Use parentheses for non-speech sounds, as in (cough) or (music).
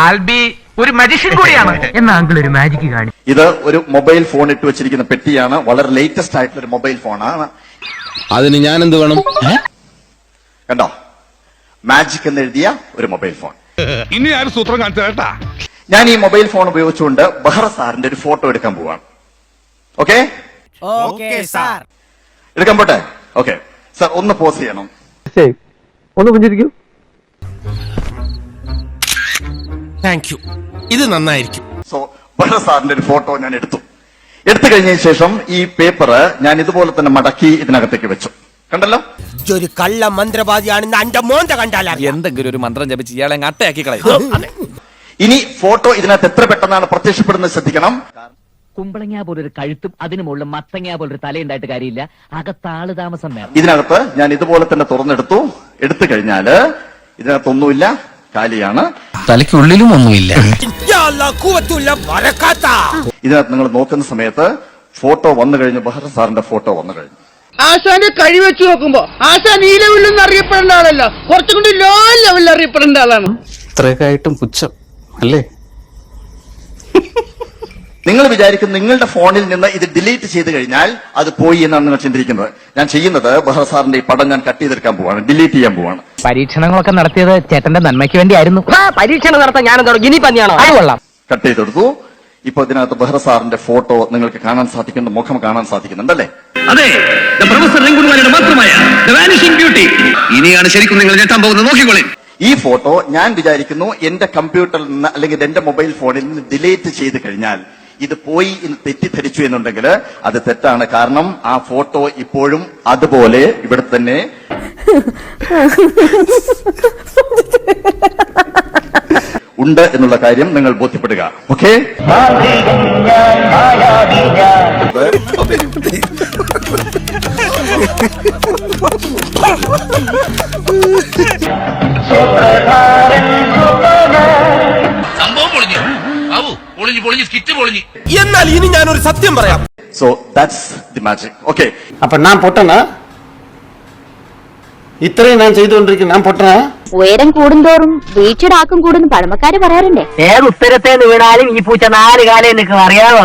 ആൽബി ഒരു മജിഷ്യൻ കൂടിയാണ്. (laughs) എന്നാ അങ്കിൾ ഒരു മാജിക് കാണി ഇത് ഒരു മൊബൈൽ ഫോൺ ഇട്ട് വെച്ചിരിക്കുന്ന പെട്ടിയാണ്. വളരെ ലേറ്റസ്റ്റ് ആയിട്ടുള്ള ഒരു മൊബൈൽ ഫോണാണ് അതിന് ഞാൻ എന്ത് വേണം കണ്ടോ? മാജിക് എന്ന് എഴുതിയ ഒരു മൊബൈൽ ഫോൺ ഇനി ഞാൻ സൂത്രം കാണിച്ചു കേട്ടാ. ഞാൻ ഈ മൊബൈൽ ഫോൺ ഉപയോഗിച്ചുകൊണ്ട് ബഹ്റ സാറിന്റെ ഒരു ഫോട്ടോ എടുക്കാൻ പോവാണ്. ഓക്കെ എടുക്കാൻ പോട്ടെ? ഓക്കെ സാർ ഒന്ന് പോസ് ചെയ്യണം. ഒന്ന് പുഞ്ചിരിക്കൂ. താങ്ക് യു ഇത് നന്നായിരിക്കും. സോ വളരെ സാറിന്റെ ഒരു ഫോട്ടോ ഞാൻ എടുത്തു. എടുത്തു കഴിഞ്ഞതിന് ശേഷം ഈ പേപ്പർ ഞാൻ ഇതുപോലെ തന്നെ മടക്കി ഇതിനകത്തേക്ക് വെച്ചു. കണ്ടല്ലോ? ഒരു കള്ള മന്ത്രവാദിയാണെന്ന് അന്റെ മോന്ത കണ്ടാല എന്തെങ്കിലും ഒരു മന്ത്രം ജപിച്ച് ഇയാളെ അട്ടയാക്കി കളയും. (laughs) ഇനി ഫോട്ടോ ഇതിനകത്ത് എത്ര പെട്ടെന്നാണ് പ്രത്യക്ഷപ്പെടുന്നത് ശ്രദ്ധിക്കണം. കുമ്പളങ്ങ പോലൊരു കഴുത്തും അതിനു മുകളിൽ മത്തങ്ങ പോലൊരു തലയുണ്ടായിട്ട് കാര്യമില്ല. അകത്താൾ താമസം വേണം. ഇതിനകത്ത് ഞാൻ ഇതുപോലെ തന്നെ തുറന്നെടുത്തു. എടുത്തു കഴിഞ്ഞാൽ ഇതിനകത്തൊന്നുമില്ല. കാലിയാണ്. തലയ്ക്കുള്ളിലും ഒന്നുമില്ല ഇതിനകത്ത് നിങ്ങൾ നോക്കുന്ന സമയത്ത് ഫോട്ടോ വന്നു കഴിഞ്ഞു ബഹ്റ സാറിന്റെ ഫോട്ടോ വന്നു കഴിഞ്ഞു. ആശാന്റെ കഴി വെച്ച് നോക്കുമ്പോ ആശാൻ ഈ ലെവലിൽ നിന്ന് അറിയപ്പെടേണ്ട ആളല്ല. കുറച്ചും കൂടി ലോ ലെവലിൽ അറിയപ്പെടേണ്ട ആളാണ്. ഇത്രയൊക്കെ ആയിട്ടും പുച്ഛം അല്ലേ? നിങ്ങൾ വിചാരിക്കും നിങ്ങളുടെ ഫോണിൽ നിന്ന് ഇത് ഡിലീറ്റ് ചെയ്ത് കഴിഞ്ഞാൽ അത് പോയി എന്നാണ് നിങ്ങൾ ചിന്തിക്കുന്നത്. ഞാൻ ചെയ്യുന്നത് ബഹ്റ സാറിന്റെ ഈ പടം ഞാൻ കട്ട് ചെയ്തെടുക്കാൻ പോവാണ് ഡിലീറ്റ് ചെയ്യാൻ പോവാണ്. പരീക്ഷണങ്ങളൊക്കെ നടത്തിയത് ചേട്ടന്റെ നന്മയ്ക്ക് വേണ്ടിയായിരുന്നു. പരീക്ഷണം നടത്താൻ ഞാൻ ഗിനി പന്നിയാണോ? അത് കൊള്ളാം. കട്ട് ചെയ്തെടുത്തു ഇപ്പൊ ഇതിനകത്ത് ബഹ്റ സാറിന്റെ ഫോട്ടോ നിങ്ങൾക്ക് കാണാൻ സാധിക്കുന്ന മുഖം കാണാൻ സാധിക്കുന്നുണ്ടല്ലേ അതെ പ്രൊഫസർ മാത്രമായ ബ്യൂട്ടി ഇനിയാണ് ശരിക്കും നിങ്ങൾ ഞെട്ടാൻ പോകുന്നത്. നോക്കിക്കോളി. ഈ ഫോട്ടോ ഞാൻ വിചാരിക്കുന്നു എന്റെ കമ്പ്യൂട്ടറിൽ നിന്ന് അല്ലെങ്കിൽ എന്റെ മൊബൈൽ ഫോണിൽ നിന്ന് ഡിലീറ്റ് ചെയ്ത് കഴിഞ്ഞാൽ ഇത് പോയി എന്ന് തെറ്റിദ്ധരിച്ചു എന്നുണ്ടെങ്കിൽ അത് തെറ്റാണ്. കാരണം ആ ഫോട്ടോ ഇപ്പോഴും അതുപോലെ ഇവിടെ തന്നെ. ഉണ്ട് എന്നുള്ള കാര്യം നിങ്ങൾ ബോധ്യപ്പെടുക. ഓക്കെ? പൊളിഞ്ഞു സ്കിറ്റ് പൊളിഞ്ഞ്. എന്നാൽ ഇനി ഞാനൊരു സത്യം പറയാം. So that's the magic okay അപ്പൊ ഞാൻ പൊട്ടനാ ഇത്രയും ഞാൻ ചെയ്തുകൊണ്ടിരിക്കുന്നു ഞാൻ പൊട്ടനാ ഉയരം കൂടുന്തോറും വീഴ്ചയുടെ ആക്കം കൂടുന്നു പഴമക്കാര് പറയാറുണ്ട്. ഏത് ഉത്തരത്തെ വീണാലും ഈ പൂച്ച നാല് കാലം നിൽക്കും അറിയാമോ